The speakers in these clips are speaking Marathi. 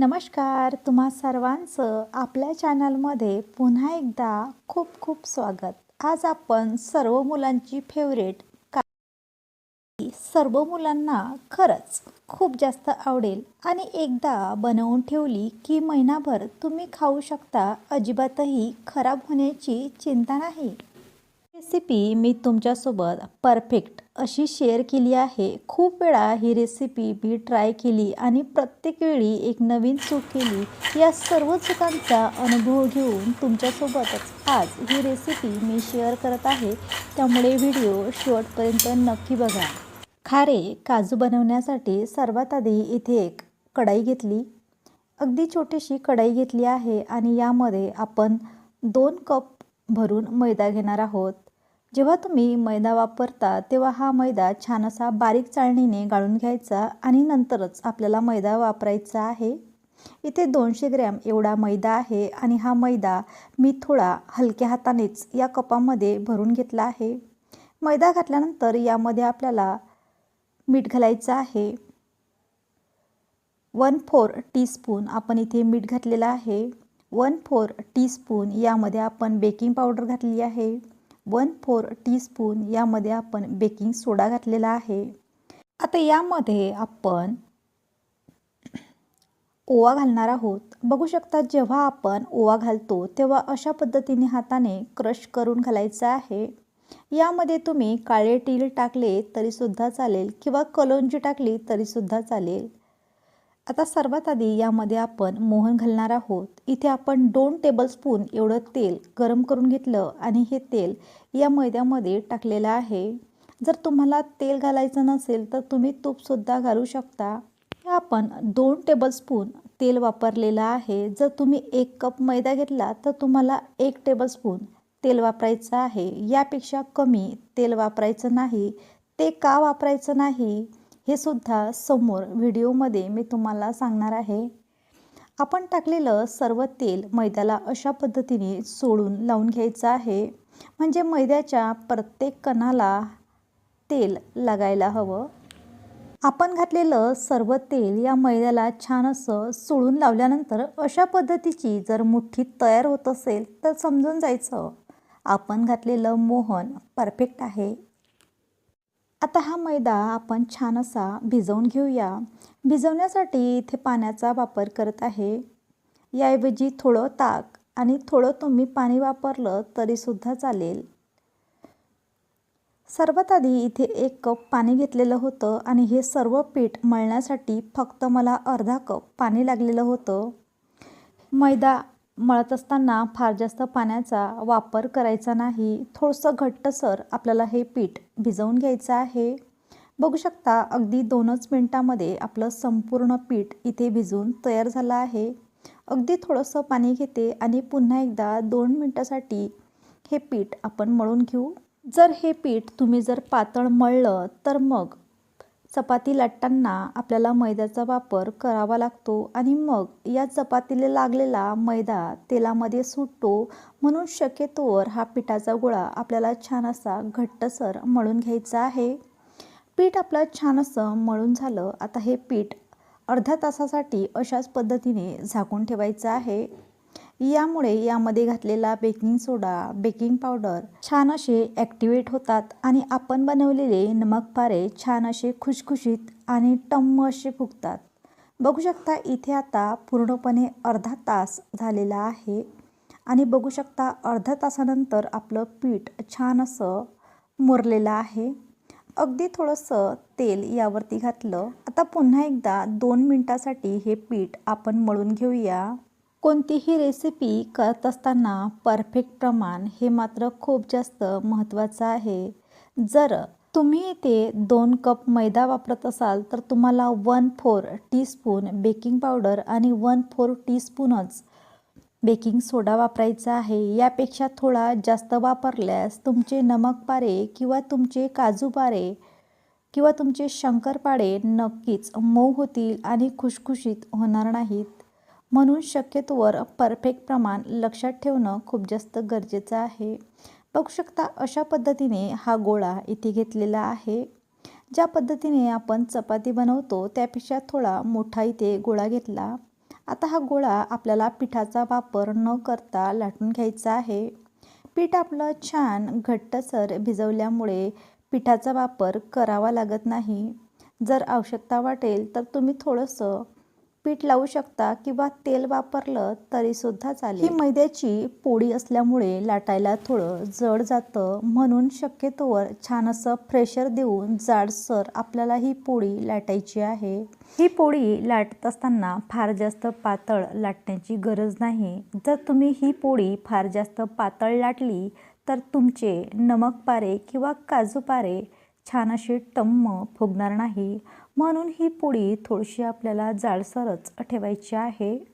नमस्कार तुम्हा सर्वांचं आपल्या चॅनलमध्ये पुन्हा एकदा खूप खूप स्वागत. आज आपण सर्व मुलांची फेवरेट का सर्व मुलांना खरंच खूप जास्त आवडेल आणि एकदा बनवून ठेवली की महिनाभर तुम्ही खाऊ शकता अजिबातही खराब होण्याची चिंता नाही. रेसिपी मी तुमच्यासोबत परफेक्ट अशी शेअर केली आहे. खूप वेळा ही रेसिपी मी ट्राय केली आणि प्रत्येक वेळी एक नवीन चूक केली. या सर्व चुकांचा अनुभव घेऊन तुमच्यासोबतच आज ही रेसिपी मी शेअर करत आहे. त्यामुळे व्हिडिओ शेवटपर्यंत नक्की बघा. खारे काजू बनवण्यासाठी सर्वात आधी इथे एक कढाई घेतली. अगदी छोटीशी कढाई घेतली आहे आणि यामध्ये आपण दोन कप भरून मैदा घेणार आहोत. जेव्हा तुम्ही मैदा वापरता तेव्हा हा मैदा छान असा बारीक चाळणीने गाळून घ्यायचा आणि नंतरच आपल्याला मैदा वापरायचा आहे. इथे दोनशे ग्रॅम एवढा मैदा आहे आणि हा मैदा मी थोडा हलक्या हातानेच या कपामध्ये भरून घेतला आहे. मैदा घातल्यानंतर यामध्ये आपल्याला मीठ घालायचं आहे. वन फोर टीस्पून आपण इथे मीठ घातलेलं आहे. वन फोर टीस्पून यामध्ये आपण बेकिंग पावडर घातली आहे. वन फोर टीस्पून यामध्ये आपण बेकिंग सोडा घातलेला आहे. आता यामध्ये आपण ओवा घालणार आहोत. बघू शकता जेव्हा आपण ओवा घालतो तेव्हा अशा पद्धतीने हाताने क्रश करून घालायचं आहे. यामध्ये तुम्ही काळे टील टाकले तरीसुद्धा चालेल किंवा कलोंजी टाकली तरीसुद्धा चालेल. आता सर्वात आधी यामध्ये आपण मोहन घालणार आहोत. इथे आपण दोन टेबलस्पून एवढं तेल गरम करून घेतलं आणि हे तेल या मैद्यामध्ये टाकलेलं आहे. जर तुम्हाला तेल घालायचं नसेल तर तुम्ही तूपसुद्धा घालू शकता. आपण दोन टेबलस्पून तेल वापरलेलं आहे. जर तुम्ही एक कप मैदा घेतला तर तुम्हाला एक टेबलस्पून तेल वापरायचं आहे. यापेक्षा कमी तेल वापरायचं नाही. ते का वापरायचं नाही? हे सुद्धा समोर व्हिडिओमध्ये मी तुम्हाला सांगणार आहे. आपण टाकलेलं सर्व तेल मैद्याला अशा पद्धतीने सोडून लावून घ्यायचं आहे. म्हणजे मैद्याच्या प्रत्येक कणाला तेल लागायला हवं. आपण घातलेलं सर्व तेल या मैद्याला छान असं सोडून लावल्यानंतर अशा पद्धतीची जर मुठ्ठी तयार होत असेल तर समजून जायचं. आपण घातलेलं मोहन परफेक्ट आहे. आता हा मैदा आपण छान असा भिजवून घेऊया. भिजवण्यासाठी इथे पाण्याचा वापर करत आहे. याऐवजी थोडं ताक आणि थोडं तुम्ही पाणी वापरलं तरीसुद्धा चालेल. सर्वात आधी इथे एक कप पाणी घेतलेलं होतं आणि हे सर्व पीठ मळण्यासाठी फक्त मला अर्धा कप पाणी लागलेलं होतं. मैदा मळत असताना फार जास्त पाण्याचा वापर करायचा नाही. थोडंसं घट्टसर आपल्याला हे पीठ भिजवून घ्यायचं आहे. बघू शकता अगदी दोनच मिनटामध्ये आपलं संपूर्ण पीठ इथे भिजून तयार झालं आहे. अगदी थोडंसं पाणी घेते आणि पुन्हा एकदा दोन मिनटासाठी हे पीठ आपण मळून घेऊ. जर हे पीठ तुम्ही जर पातळ मळलं तर मग चपाती लाटताना आपल्याला मैद्याचा वापर करावा लागतो आणि मग या चपातीला लागलेला मैदा तेलामध्ये सुटतो म्हणून शक्यतोवर हा पिठाचा गोळा आपल्याला छान असा घट्टसर मळून घ्यायचा आहे. पीठ आपलं छान असं मळून झालं आता हे पीठ अर्ध्या तासासाठी अशाच पद्धतीने झाकून ठेवायचं आहे. यामुळे यामध्ये घातलेला बेकिंग सोडा बेकिंग पावडर छान असे ॲक्टिवेट होतात आणि आपण बनवलेले नमक पारे छान असे खुशखुशीत आणि टम्म असे फुगतात. बघू शकता इथे आता पूर्णपणे अर्धा तास झालेला आहे आणि बघू शकता अर्ध्या तासानंतर आपलं पीठ छान असं मुरलेलं आहे. अगदी थोडंसं तेल यावरती घातलं. आता पुन्हा एकदा दोन मिनटासाठी हे पीठ आपण मळून घेऊया. कोणतीही रेसिपी करत असताना परफेक्ट प्रमाण हे मात्र खूप जास्त महत्त्वाचं आहे. जर तुम्ही इथे दोन कप मैदा वापरत असाल तर तुम्हाला one four teaspoon baking powder आणि वन फोर टीस्पूनच बेकिंग सोडा वापरायचा आहे. यापेक्षा थोडा जास्त वापरल्यास तुमचे नमक पारे किंवा तुमचे काजू पारे किंवा तुमचे शंकरपाडे नक्कीच मऊ होतील आणि खुशखुशीत होणार नाहीत. म्हणून शक्यतोवर परफेक्ट प्रमाण लक्षात ठेवणं खूप जास्त गरजेचं आहे. बघू शकता अशा पद्धतीने हा गोळा इथे घेतलेला आहे. ज्या पद्धतीने आपण चपाती बनवतो त्यापेक्षा थोडा मोठा इथे गोळा घेतला. आता हा गोळा आपल्याला पिठाचा वापर न करता लाटून घ्यायचा आहे. पीठ आपलं छान घट्टसर भिजवल्यामुळे पिठाचा वापर करावा लागत नाही. जर आवश्यकता वाटेल तर तुम्ही थोडंसं पीठ लावू शकता किंवा तेल वापरलं तरीसुद्धा चालेल. ही मैद्याची पोळी असल्यामुळे लाटायला थोडं जड जातं म्हणून शक्यतोवर छान असं प्रेशर देऊन जाडसर आपल्याला ही पोळी लाटायची आहे. ही पोळी लाटत असताना फार जास्त पातळ लाटण्याची गरज नाही. जर तुम्ही ही पोळी फार जास्त पातळ लाटली तर तुमचे नमक पारे किंवा काजू पारे छान असे टम्म फुगणार नाही. म्हणून ही पोळी थोडीशी आपल्याला जाडसरच ठेवायची आहे.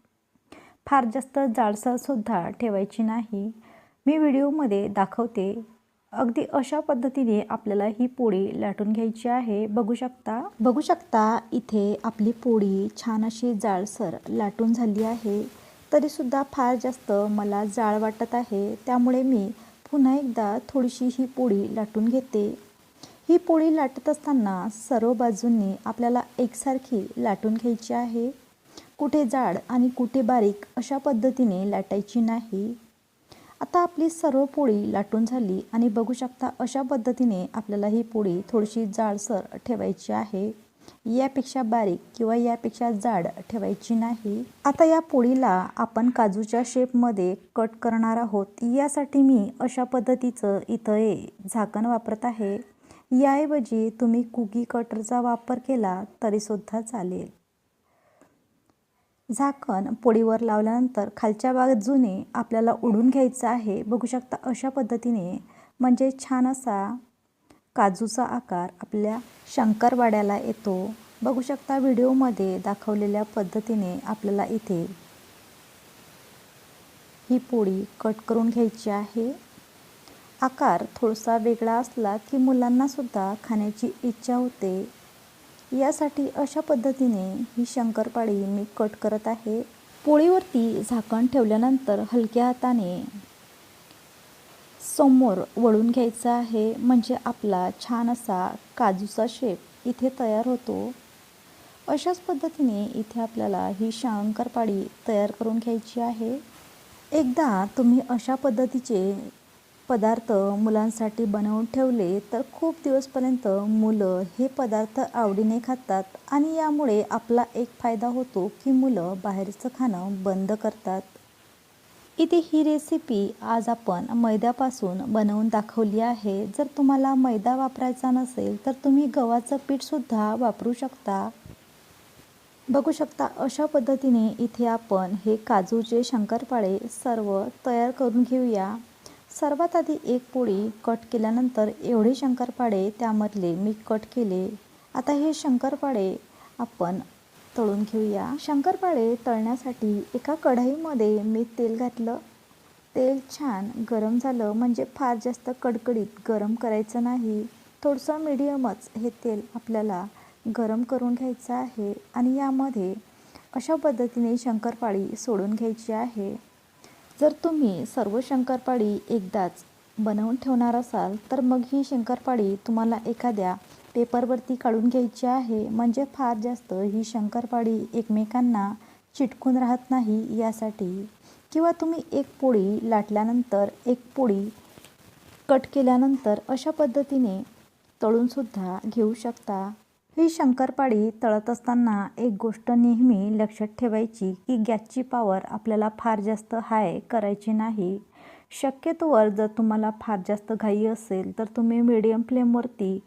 फार जास्त जाडसरसुद्धा ठेवायची नाही. मी व्हिडिओमध्ये दाखवते. अगदी अशा पद्धतीने आपल्याला ही पोळी लाटून घ्यायची आहे. बघू शकता? बघू शकता इथे आपली पोळी छान अशी जाडसर लाटून झाली आहे. तरीसुद्धा फार जास्त मला जाळ वाटत आहे. त्यामुळे मी पुन्हा एकदा थोडीशी ही पोळी लाटून घेते. ही पोळी लाटत असताना सर्व बाजूंनी आपल्याला एकसारखी लाटून घ्यायची आहे. कुठे जाड आणि कुठे बारीक अशा पद्धतीने लाटायची नाही. आता आपली सर्व पोळी लाटून झाली आणि बघू शकता अशा पद्धतीने आपल्याला ही पोळी थोडीशी जाडसर ठेवायची आहे. यापेक्षा बारीक किंवा यापेक्षा जाड ठेवायची नाही. आता या पोळीला आपण काजूच्या शेपमध्ये कट करणार आहोत. यासाठी मी अशा पद्धतीचं इथं झाकण वापरत आहे. याऐवजी तुम्ही कुकी कटरचा वापर केला तरीसुद्धा चालेल. झाकण पोळीवर लावल्यानंतर खालच्या बाजूने आपल्याला उडून घ्यायचं आहे. बघू शकता अशा पद्धतीने म्हणजे छान असा काजूचा आकार आपल्या शंकरवाड्याला येतो. बघू शकता व्हिडिओमध्ये दाखवलेल्या पद्धतीने आपल्याला इथे ही पोळी कट करून घ्यायची आहे. आकार थोडासा वेगळा असला की मुलांनासुद्धा खाण्याची इच्छा होते. यासाठी अशा पद्धतीने ही शंकरपाळी मी कट करत आहे. पोळीवरती झाकण ठेवल्यानंतर हलक्या हाताने समोर वळून घ्यायचा आहे. म्हणजे आपला छान असा काजूचा शेप इथे तयार होतो. अशाच पद्धतीने इथे आपल्याला ही शंकरपाळी तयार करून घ्यायची आहे. एकदा तुम्ही अशा पद्धतीचे पदार्थ मुलांसाठी बनवून ठेवले तर खूप दिवसपर्यंत मुलं हे पदार्थ आवडीने खातात आणि यामुळे आपला एक फायदा होतो की मुलं बाहेरचं खाणं बंद करतात. इथे ही रेसिपी आज आपण मैद्यापासून बनवून दाखवली आहे. जर तुम्हाला मैदा वापरायचा नसेल तर तुम्ही गव्हाचं पीठसुद्धा वापरू शकता. बघू शकता अशा पद्धतीने इथे आपण हे काजूचे शंकरपाळे सर्व तयार करून घेऊया. सर्वात आधी एक पोळी कट केल्यानंतर एवढे शंकरपाडे त्यामधले मी कट केले. आता हे शंकरपाडे आपण तळून घेऊया. शंकरपाळे तळण्यासाठी एका कढईमध्ये मी तेल घातलं. तेल छान गरम झालं म्हणजे फार जास्त कडकडीत गरम करायचं नाही. थोडंसं मीडियमच हे तेल आपल्याला गरम करून घ्यायचं आहे आणि यामध्ये अशा पद्धतीने शंकरपाळी सोडून घ्यायची आहे. जर तुम्ही सर्व शंकरपाळी एकदाच बनवून ठेवणार असाल तर मग ही शंकरपाळी तुम्हाला एखाद्या पेपरवरती काढून घ्यायची आहे. म्हणजे फार जास्त ही शंकरपाळी एकमेकांना चिटकून राहत नाही यासाठी. किंवा तुम्ही एक पोळी लाटल्यानंतर एक पोळी कट केल्यानंतर अशा पद्धतीने तळूनसुद्धा घेऊ शकता. ही शंकरपाळी तळत असताना एक गोष्ट नेहमी लक्षात ठेवायची की गॅसची पॉवर आपल्याला फार जास्त हाय करायची नाही. शक्यतोवर जर तुम्हाला फार जास्त घाई असेल तर तुम्ही मीडियम फ्लेमवरती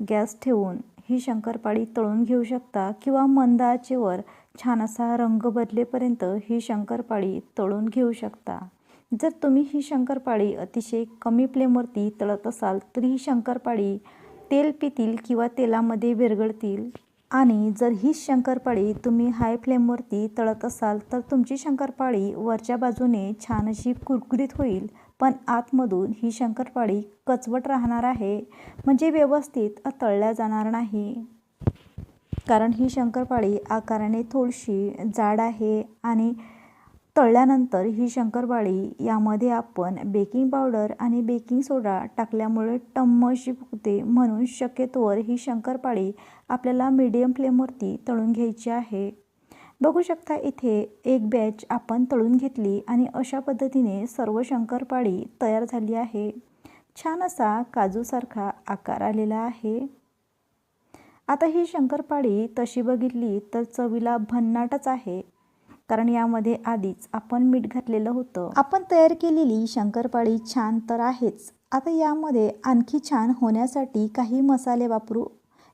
गॅस ठेवून ही शंकरपाळी तळून घेऊ शकता किंवा मंद आचेवर छान असा रंग बदलेपर्यंत ही शंकरपाळी तळून घेऊ शकता. जर तुम्ही ही शंकरपाळी अतिशय कमी फ्लेमवरती तळत असाल तर ही शंकरपाळी तेल पितील किंवा तेलामध्ये विरघळतील. आणि जर ही शंकरपाळी तुम्ही हाय फ्लेमवरती तळत असाल तर तुमची शंकरपाळी वरच्या बाजूने छान अशी कुरकुरीत होईल. पण आतमधून ही शंकरपाळी कचवट राहणार आहे म्हणजे व्यवस्थित तळल्या जाणार नाही. कारण ही शंकरपाळी आकाराने थोडीशी जाड आहे आणि तळल्यानंतर ही शंकरपाळी यामध्ये आपण बेकिंग पावडर आणि बेकिंग सोडा टाकल्यामुळे टम्म अशी फुगते म्हणून शक्यतोवर ही शंकरपाळी आपल्याला मीडियम फ्लेमवरती तळून घ्यायची आहे. बघू शकता इथे एक बॅच आपण तळून घेतली आणि अशा पद्धतीने सर्व शंकरपाळी तयार झाली आहे. छान असा काजूसारखा आकार आलेला आहे. आता ही शंकरपाळी तशी बघितली तर चवीला भन्नाटच आहे. कारण यामध्ये आधीच आपण मीठ घातलेलं होतं. आपण तयार केलेली शंकरपाळी छान तर आहेच. आता यामध्ये आणखी छान होण्यासाठी काही मसाले वापरू.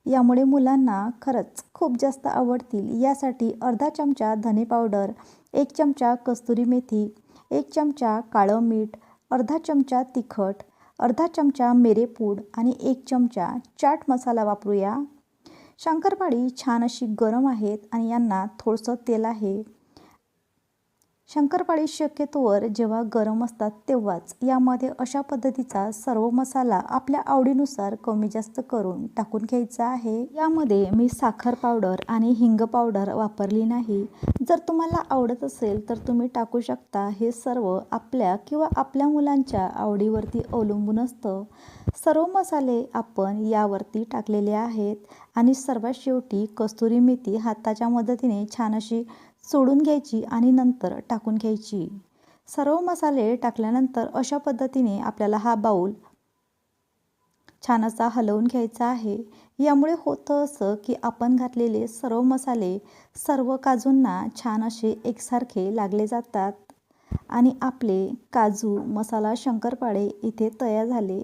यामुळे मुलांना खरंच खूप जास्त आवडतील. यासाठी अर्धा चमचा धने पावडर एक चमचा कस्तुरी मेथी एक चमचा काळं मीठ अर्धा चमचा तिखट अर्धा चमचा मिरेपूड आणि एक चमचा चाट मसाला वापरूया. शंकरपाळी छान अशी गरम आहेत आणि यांना थोडंसं तेल आहे. शंकरपाळी शक्यतोवर जेव्हा गरम असतात तेव्हाच यामध्ये अशा पद्धतीचा सर्व मसाला आपल्या आवडीनुसार कमी जास्त करून टाकून घ्यायचा आहे. यामध्ये मी साखर पावडर आणि हिंग पावडर वापरली नाही. जर तुम्हाला आवडत असेल तर तुम्ही टाकू शकता. हे सर्व आपल्या किंवा आपल्या मुलांच्या आवडीवरती अवलंबून असतं. सर्व मसाले आपण यावरती टाकलेले आहेत. आणि सर्वात शेवटी कस्तुरी मेथी हाताच्या मदतीने छान अशी सोडून घ्यायची आणि नंतर टाकून घ्यायची. सर्व मसाले टाकल्यानंतर अशा पद्धतीने आपल्याला हा बाऊल छान असा हलवून घ्यायचा आहे. यामुळे होतं असं की आपण घातलेले सर्व मसाले सर्व काजूंना छान असे एकसारखे लागले जातात. आणि आपले काजू मसाला शंकरपाळे इथे तयार झाले.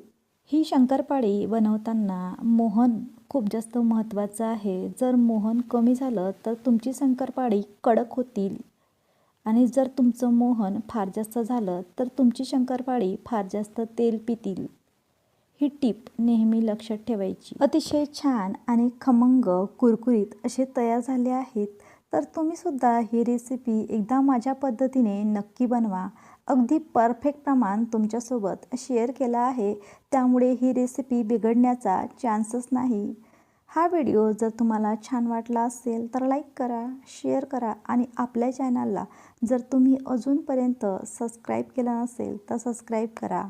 ही शंकरपाळी बनवताना मोहन खूप जास्त महत्त्वाचं आहे. जर मोहन कमी झालं तर तुमची शंकरपाळी कडक होतील. आणि जर तुमचं मोहन फार जास्त झालं तर तुमची शंकरपाळी फार जास्त तेल पितील. ही टीप नेहमी लक्षात ठेवायची. अतिशय छान आणि खमंग कुरकुरीत असे तयार झाले आहेत. तर तुम्हीसुद्धा ही रेसिपी एकदा माझ्या पद्धतीने नक्की बनवा. अगदी परफेक्ट प्रमाण तुमच्यासोबत शेअर केला आहे. त्यामुळे ही रेसिपी बिघडण्याचा चान्सच नाही. हा व्हिडिओ जर तुम्हाला छान वाटला असेल तर लाईक करा शेअर करा आणि आपल्या चॅनलला जर तुम्ही अजूनपर्यंत सबस्क्राईब केलं नसेल तर सबस्क्राईब करा.